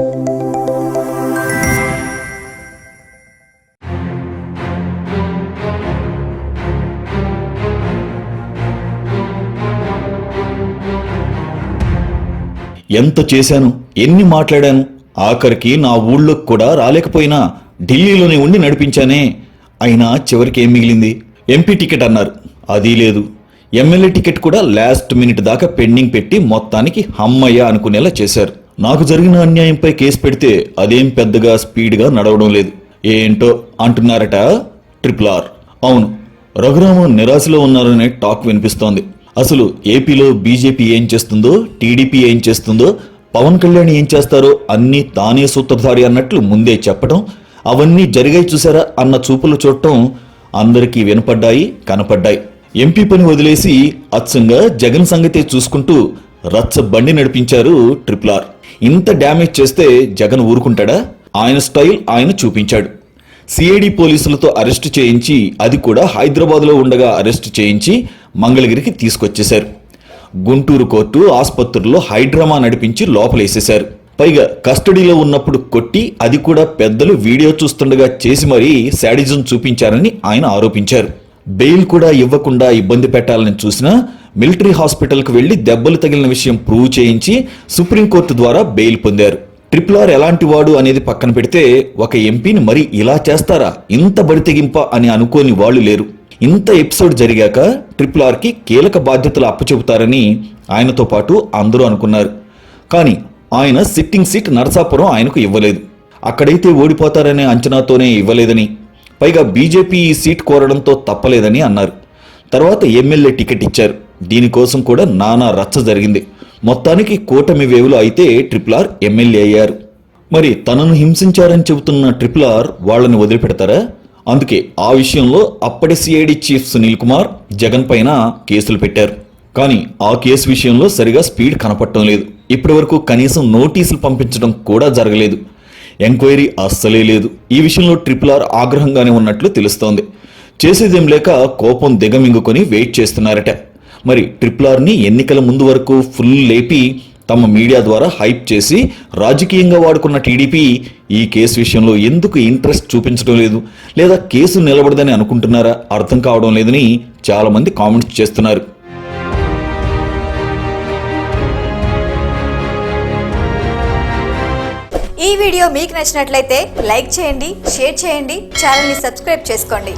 ఎంత చేశాను? ఎన్ని మాట్లాడాను? ఆఖరికి నా ఊళ్ళోకి కూడా రాలేకపోయినా ఢిల్లీలోనే ఉండి నడిపించానే. అయినా చివరికి ఏం మిగిలింది? ఎంపీ టికెట్ అన్నారు. అది లేదు. ఎమ్మెల్యే టికెట్ కూడా లాస్ట్ మినిట్ దాకా పెండింగ్ పెట్టి మొత్తానికి హమ్మయ్య అనుకునేలా చేశారు. నాకు జరిగిన అన్యాయంపై కేసు పెడితే అదేం పెద్దగా స్పీడ్గా నడవడం లేదు. ఏంటో అంటున్నారట ట్రిపుల్ ఆర్. అవును రఘురామన్ నిరాశలో ఉన్నారనే టాక్ వినిపిస్తోంది. అసలు ఏపీలో బీజేపీ ఏం చేస్తుందో టీడీపీ ఏం చేస్తుందో పవన్ కళ్యాణ్ ఏం చేస్తారో అన్నీ తానే సూత్రధారి అన్నట్లు ముందే చెప్పడం అవన్నీ జరిగాయి చూసారా అన్న చూపులు చూడటం అందరికీ వినపడ్డాయి కనపడ్డాయి. ఎంపీ పని వదిలేసి అచ్చంగా జగన్ సంగతే చూసుకుంటూ రచ్చ బండి నడిపించారు ట్రిపుల్ ఆర్. ఇంత డ్యామేజ్ చేస్తే జగన్ ఊరుకుంటాడా? ఆయన స్టైల్ ఆయన చూపించాడు. సిఐడి పోలీసులతో అరెస్ట్ చేయించి అది కూడా హైదరాబాద్లో ఉండగా అరెస్ట్ చేయించి మంగళగిరికి తీసుకొచ్చేశారు. గుంటూరు కోర్టు ఆసుపత్రుల్లో హైడ్రామా నడిపించి లోపలేసేశారు. పైగా కస్టడీలో ఉన్నప్పుడు కొట్టి అది కూడా పెద్దలు వీడియో చూస్తుండగా చేసి మరీ శాడిజం చూపించారని ఆయన ఆరోపించారు. బెయిల్ కూడా ఇవ్వకుండా ఇబ్బంది పెట్టాలని చూసినా మిలిటరీ హాస్పిటల్కు వెళ్ళి దెబ్బలు తగిలిన విషయం ప్రూవ్ చేయించి సుప్రీంకోర్టు ద్వారా బెయిల్ పొందారు. ట్రిపుల్ ఆర్ ఎలాంటి వాడు అనేది పక్కన పెడితే ఒక ఎంపీని మరి ఇలా చేస్తారా? ఇంత బడి తెగింప అని అనుకోని వాళ్ళు లేరు. ఇంత ఎపిసోడ్ జరిగాక ట్రిపుల్ ఆర్కి కీలక బాధ్యతలు అప్పచెబుతారని ఆయనతో పాటు అందరూ అనుకున్నారు. కానీ ఆయన సిట్టింగ్ సీట్ నరసాపురం ఆయనకు ఇవ్వలేదు. అక్కడైతే ఓడిపోతారనే అంచనాతోనే ఇవ్వలేదని పైగా బీజేపీ ఈ సీట్ కోరడంతో తప్పలేదని అన్నారు. తర్వాత ఎమ్మెల్యే టికెట్ ఇచ్చారు. దీనికోసం కూడా నానా రచ్చ జరిగింది. మొత్తానికి కూటమి వేవులో అయితే ట్రిపుల్ ఆర్ ఎమ్మెల్యే అయ్యారు. మరి తనను హింసించారని చెబుతున్న ట్రిపుల్ ఆర్ వాళ్ళని వదిలిపెడతారా? అందుకే ఆ విషయంలో అప్పటి సిఐడి చీఫ్ సునీల్ కుమార్ జగన్ పైన కేసులు పెట్టారు. కానీ ఆ కేసు విషయంలో సరిగా స్పీడ్ కనపడటం లేదు. ఇప్పటి వరకు కనీసం నోటీసులు పంపించడం కూడా జరగలేదు. ఎంక్వైరీ అస్సలే లేదు. ఈ విషయంలో ట్రిపుల్ ఆర్ ఆగ్రహంగానే ఉన్నట్లు తెలుస్తోంది. చేసేదేం లేక కోపం దిగమింగుకొని వెయిట్ చేస్తున్నారట. మరి ట్రిపుల్ ఆర్ని ఎన్నికల ముందు వరకు ఫుల్ లేపి తమ మీడియా ద్వారా హైప్ చేసి రాజకీయంగా వాడుకున్న టీడీపీ ఈ కేసు విషయంలో ఎందుకు ఇంట్రెస్ట్ చూపించడం లేదు? లేదా కేసు నిలబడదని అనుకుంటున్నారా? అర్థం కావడం లేదని చాలామంది కామెంట్స్ చేస్తున్నారు. ఈ వీడియో మీకు నచ్చినట్లయితే లైక్ చేయండి షేర్ చేయండి ఛానల్ని సబ్స్క్రైబ్ చేసుకోండి.